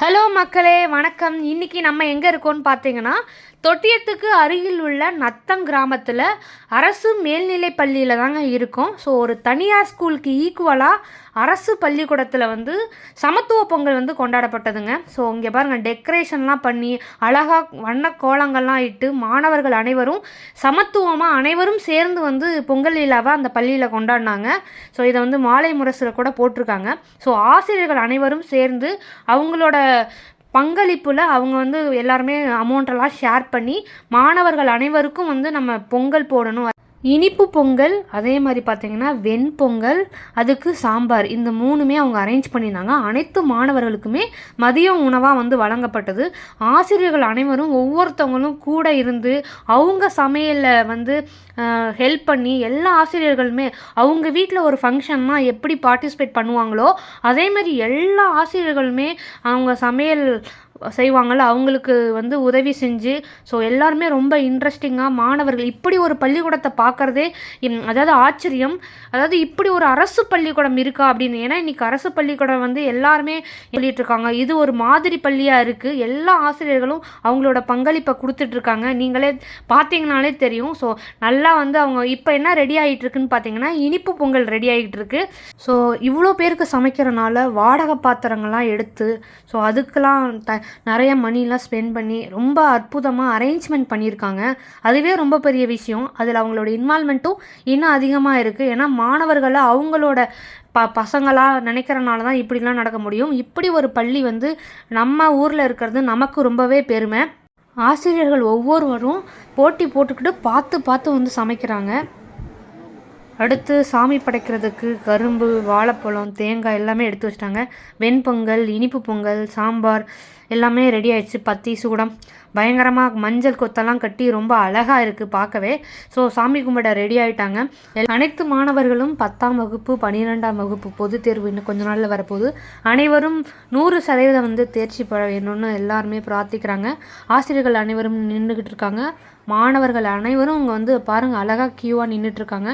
Hello மக்களே வணக்கம். இன்னைக்கு நம்ம எங்கே இருக்கோம்னு பார்த்தீங்கன்னா தொட்டியத்துக்கு அருகில் உள்ள நத்தம் கிராமத்தில் அரசு மேல்நிலை பள்ளியில் தாங்க இருக்கும். ஸோ ஒரு தனியார் ஸ்கூலுக்கு ஈக்குவலாக அரசு பள்ளிக்கூடத்தில் வந்து சமத்துவ பொங்கல் வந்து கொண்டாடப்பட்டதுங்க. ஸோ இங்கே பாருங்கள் டெக்கரேஷன்லாம் பண்ணி அழகாக வண்ண கோலங்கள்லாம் இட்டு மாணவர்கள் அனைவரும் சமத்துவமாக அனைவரும் சேர்ந்து வந்து பொங்கல் விழாவை அந்த பள்ளியில் கொண்டாடினாங்க. ஸோ இதை வந்து மாலை முரசில் கூட போட்டிருக்காங்க. ஸோ ஆசிரியர்கள் அனைவரும் சேர்ந்து அவங்களோட பங்களிப்பில் அவங்க வந்து எல்லாருமே அமௌண்ட்டெல்லாம் ஷேர் பண்ணி மாணவர்கள் அனைவருக்கும் வந்து நம்ம பொங்கல் போடணும் இனிப்பு பொங்கல் அதே மாதிரி பார்த்தீங்கன்னா வெண்பொங்கல் அதுக்கு சாம்பார். இந்த மூணுமே அவங்க அரேஞ்ச் பண்ணியிருந்தாங்க. அனைத்து மாணவர்களுக்குமே மதிய உணவாக வந்து வழங்கப்பட்டது. ஆசிரியர்கள் அனைவரும் ஒவ்வொருத்தவங்களும் கூட இருந்து அவங்க சமையலில் வந்து ஹெல்ப் பண்ணி எல்லா ஆசிரியர்களுமே அவங்க வீட்டில் ஒரு ஃபங்க்ஷன்னா எப்படி பார்ட்டிசிபேட் பண்ணுவாங்களோ அதே மாதிரி எல்லா ஆசிரியர்களுமே அவங்க சமையல் செய்வாங்கள்ல அவங்களுக்கு வந்து உதவி செஞ்சு ஸோ எல்லாருமே ரொம்ப இன்ட்ரெஸ்டிங்காக மாணவர்கள் இப்படி ஒரு பள்ளிக்கூடத்தை பார்க்குறதே அதாவது ஆச்சரியம். அதாவது இப்படி ஒரு அரசு பள்ளிக்கூடம் இருக்கா அப்படின்னு ஏன்னா இன்றைக்கி அரசு பள்ளிக்கூடம் வந்து எல்லாருமே சொல்லிட்டு இருக்காங்க இது ஒரு மாதிரி பள்ளியாக இருக்குது எல்லா ஆசிரியர்களும் அவங்களோட பங்களிப்பை கொடுத்துட்ருக்காங்க நீங்களே பார்த்தீங்கனாலே தெரியும். ஸோ நல்லா வந்து அவங்க இப்போ என்ன ரெடி ஆகிட்டு இருக்குன்னு பார்த்தீங்கன்னா இனிப்பு பொங்கல் ரெடி ஆகிட்டு இருக்கு ஸோ இவ்வளோ பேருக்கு சமைக்கிறனால வாடகை பாத்திரங்கள்லாம் எடுத்து ஸோ அதுக்கெலாம் த நிறைய மணிலாம் ஸ்பெண்ட் பண்ணி ரொம்ப அற்புதமாக அரேஞ்ச்மெண்ட் பண்ணியிருக்காங்க. அதுவே ரொம்ப பெரிய விஷயம். அதில் அவங்களோட இன்வால்மெண்ட்டும் இன்னும் அதிகமாக இருக்குது ஏன்னா மாணவர்களை அவங்களோட ப பசங்களாக நினைக்கிறனால தான் இப்படிலாம் நடக்க முடியும். இப்படி ஒரு பள்ளி வந்து நம்ம ஊரில் இருக்கிறது நமக்கு ரொம்பவே பெருமை. ஆசிரியர்கள் ஒவ்வொருவரும் போட்டி போட்டுக்கிட்டு பார்த்து பார்த்து வந்து சமைக்கிறாங்க. அடுத்து சாமி படைக்கிறதுக்கு கரும்பு வாழைப்பழம் தேங்காய் எல்லாமே எடுத்து வச்சிட்டாங்க. வெண்பொங்கல் இனிப்பு பொங்கல் சாம்பார் எல்லாமே ரெடி ஆயிடுச்சு. பத்தி சூடம் பயங்கரமாக மஞ்சள் கொத்தெல்லாம் கட்டி ரொம்ப அழகாக இருக்குது பார்க்கவே. ஸோ சாமி கும்பிட ரெடி ஆகிட்டாங்க அனைத்து மாணவர்களும் பத்தாம் வகுப்பு பன்னிரெண்டாம் வகுப்பு பொதுத் தேர்வு இன்னும் கொஞ்ச நாளில் வரப்போகுது. அனைவரும் நூறு சதவீதம் வந்து தேர்ச்சி பெற வேணும்னு எல்லாருமே பிரார்த்திக்கிறாங்க. ஆசிரியர்கள் அனைவரும் நின்றுக்கிட்டு இருக்காங்க. மாணவர்கள் அனைவரும் இங்கே வந்து பாருங்கள் அழகாக க்யூவாக நின்றுட்டுருக்காங்க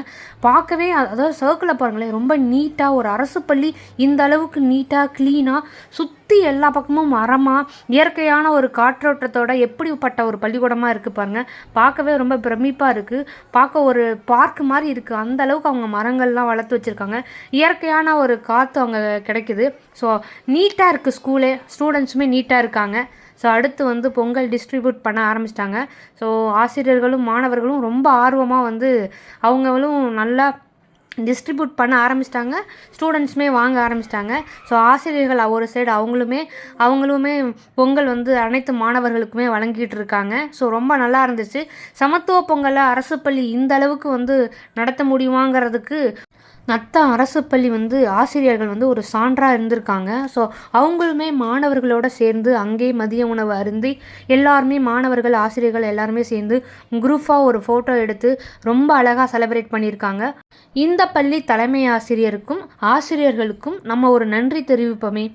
பார்க்கவே அதாவது சர்க்கிளை பாருங்களேன் ரொம்ப நீட்டாக ஒரு அரசு பள்ளி இந்த அளவுக்கு நீட்டாக க்ளீனாக சுற்றி எல்லா பக்கமும் மரமாக இயற்கையான ஒரு காற்றோட்டத்தோட எப்படிப்பட்ட ஒரு பள்ளிக்கூடமாக இருக்குது பாருங்கள் பார்க்கவே ரொம்ப பிரமிப்பாக இருக்குது பார்க்க ஒரு பார்க் மாதிரி இருக்குது அந்த அளவுக்கு அவங்க மரங்கள்லாம் வளர்த்து வச்சுருக்காங்க. இயற்கையான ஒரு காற்று அவங்க கிடைக்குது. ஸோ நீட்டாக இருக்குது ஸ்கூலே ஸ்டூடெண்ட்ஸுமே நீட்டாக இருக்காங்க. ஸோ அடுத்து வந்து பொங்கல் டிஸ்ட்ரிபியூட் பண்ண ஆரம்பிச்சிட்டாங்க. ஸோ ஆசிரியர்களும் மாணவர்களும் ரொம்ப ஆர்வமாக வந்து அவங்களும் நல்லா டிஸ்ட்ரிபியூட் பண்ண ஆரம்பிச்சிட்டாங்க. ஸ்டூடெண்ட்ஸுமே வாங்க ஆரம்பிச்சிட்டாங்க. ஸோ ஆசிரியர்கள் ஒரு சைடு அவங்களுமே அவங்களுமே பொங்கல் வந்து அனைத்து மாணவர்களுக்குமே வழங்கிட்டு இருக்காங்க. ஸோ ரொம்ப நல்லா இருந்துச்சு. சமத்துவ பொங்கலை அரசு பள்ளி இந்த அளவுக்கு வந்து நடத்த முடியுமாங்கிறதுக்கு நத்த அரசு பள்ளி வந்து ஆசிரியர்கள் வந்து ஒரு சான்றாக இருந்திருக்காங்க. ஸோ அவங்களுமே மாணவர்களோடு சேர்ந்து அங்கேயே மதிய உணவு அருந்தி எல்லாருமே மாணவர்கள் ஆசிரியர்கள் எல்லாருமே சேர்ந்து குரூப்பாக ஒரு ஃபோட்டோ எடுத்து ரொம்ப அழகாக செலிப்ரேட் பண்ணியிருக்காங்க. இந்த பள்ளி தலைமை ஆசிரியருக்கும் ஆசிரியர்களுக்கும் நம்ம ஒரு நன்றி தெரிவிப்போமே.